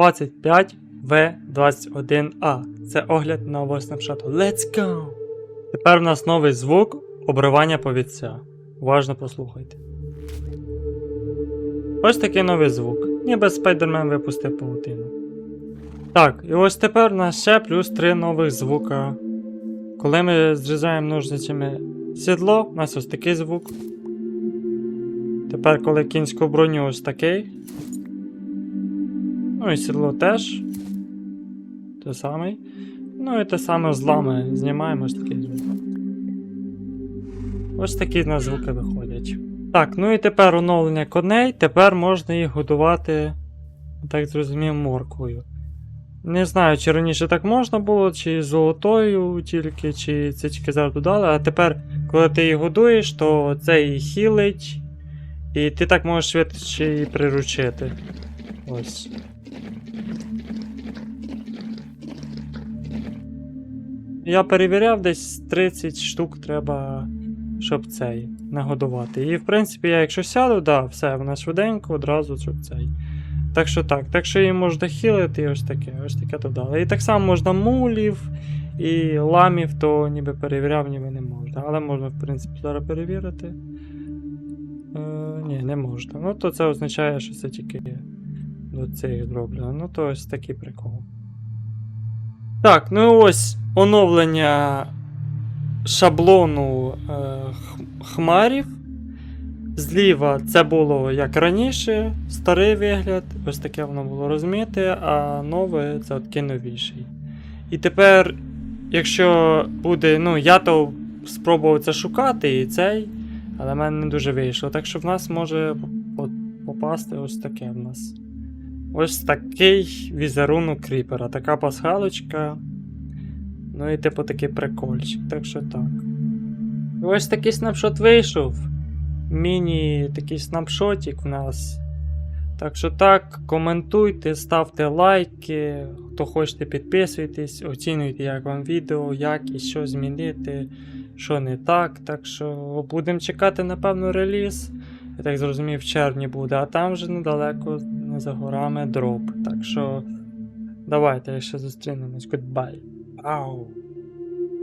25V21A. Це огляд нового снапшоту. Let's go! Тепер в нас новий звук обривання повітря. Уважно послухайте. Ось такий новий звук. Ніби спайдермен випустив паутину. Так, і ось тепер у нас ще плюс три нових звука. Коли ми зрізаємо ножницями сідло, у нас ось такий звук. Тепер, коли кінську броню ось такий. Ну і сідло теж. Те самий. Ну і те саме злами знімаємо ось звук. Ось такі в нас звуки виходять. Так, ну і тепер оновлення коней. Тепер можна їх годувати, так зрозумів, морквою. Не знаю, чи раніше так можна було, чи золотою тільки, чи це тільки зараз додали. А тепер, коли ти її годуєш, то це її хілить. І ти так можеш швидше її приручити. Ось. Я перевіряв, десь 30 штук треба, щоб цей нагодувати. І в принципі, я якщо сяду, да, все, вона швиденько одразу щоб цей. Так що так, так що її можна хілити, і ось таке, ось таке додали. І так само можна мулів і ламів, то ніби перевіряв, ніби не можна. Але можна, в принципі, зараз перевірити. Е, ні, не можна. Ну, то це означає, що це тільки до цих зроблено. Ну, то ось такий прикол. Так, ну ось оновлення шаблону е, хмарів. Зліва це було як раніше, старий вигляд, ось таке воно було розмите, а нове це от новіший. І тепер, якщо буде, ну, я то спробував це шукати і цей, але в мене не дуже вийшло. Так що в нас може попасти ось таке в нас. Ось такий візерунок кріпера, така пасхалочка. Ну і типу такий прикольчик, так що так. І ось такий снапшот вийшов. Міні такий снапшотик в нас. Так що так, коментуйте, ставте лайки. Хто хочете, підписуйтесь, оцінюйте, як вам відео, як і що змінити, що не так. Так що будемо чекати, напевно, реліз. Я так зрозумів, в червні буде, а там вже недалеко, за горами дроп. Так що давайте ще зустрінемось. Goodbye. Ау.